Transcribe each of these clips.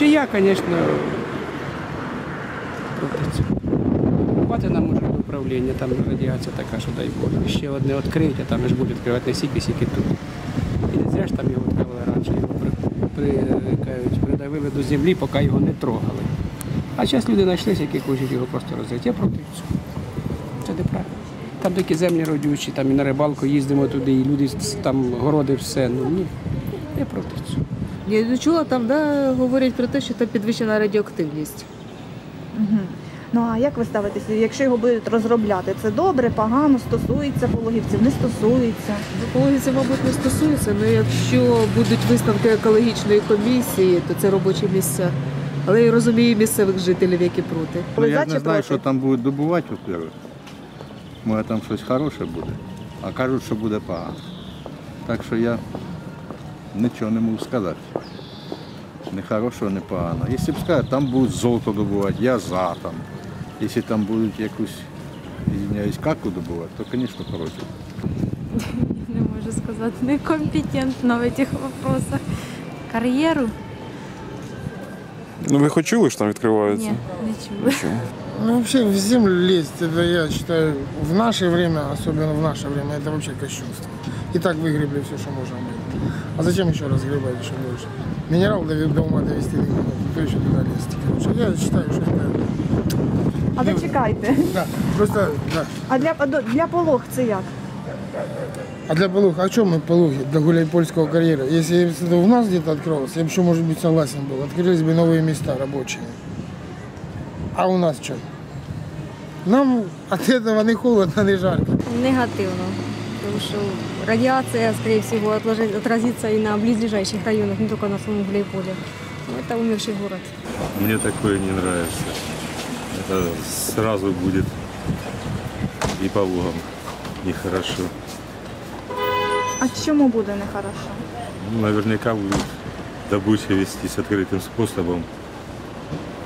Лично я, звісно, проти нам уже управління, там радіація така, що дай Боже. Ще одне відкриють, а там ж буде відкривати не сіки, сіки тут. І не зря ж там його відкривали раніше, його при, при, кажуть, придавили до землі, поки його не трогали. А зараз люди знайшлися, які хочуть його просто розрити. Я проти цього. Це неправильно. Там такі землі родючі, там і на рибалку їздимо туди, і люди там городи, все. Ну ні. Я проти цього. Я чула там, да, говорять про те, що там підвищена радіоактивність. Ну а як ви ставитеся, якщо його будуть розробляти? Це добре, погано, стосується пологівців, не стосується. Екології, мабуть, не стосується, але якщо будуть висновки екологічної комісії, то це робочі місця. Але я розумію місцевих жителів, які проти. Ну, я не знаю, що там будуть добувати, во-первых. Може там щось хороше буде, а кажуть, що буде погано. Так що я нічого не можу сказати. Не хорошого, не погано. Якщо б сказати, там будуть золото добувати, я за там. Якщо там будуть якусь, извиняюсь, каку добувати, то, звісно, проти. Не можу сказати, некомпетентна в цих вопросах. Кар'єру? Ну ви хоч чули, що там відкриваються? Ні, не чула. Ну, вообще в землю лезть, это я считаю, в наше время, особенно в наше время, это вообще кощунство. И так выгребли все, что можно было. А зачем еще разгребать еще больше? Минерал до дома довести не могут, кто еще туда лезть. Короче, я считаю, что это... А зачекайте. Да, просто, да. А для, для полог це як? А для полух, а чем мы полухи для гуляйпольского карьера? Если это у нас где-то открылось, я бы еще, может быть, согласен был. Открылись бы новые места рабочие. А у нас что? Нам от этого не холодно, не жарко. Негативно. Тому що радіація, скорее всего, отложи- отразится и на близлежащих районах, не только на самом Гуляйполе. Ну, это умерший город. Мне такое не нравится. Это сразу будет и по лугам нехорошо. А чому буде нехорошо? Ну, наверняка будет добыча вестись открытым способом.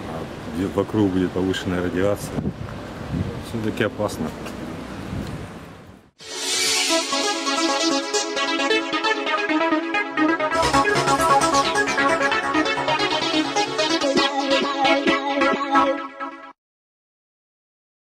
А вокруг будет повышенная радиация. Все-таки опасно.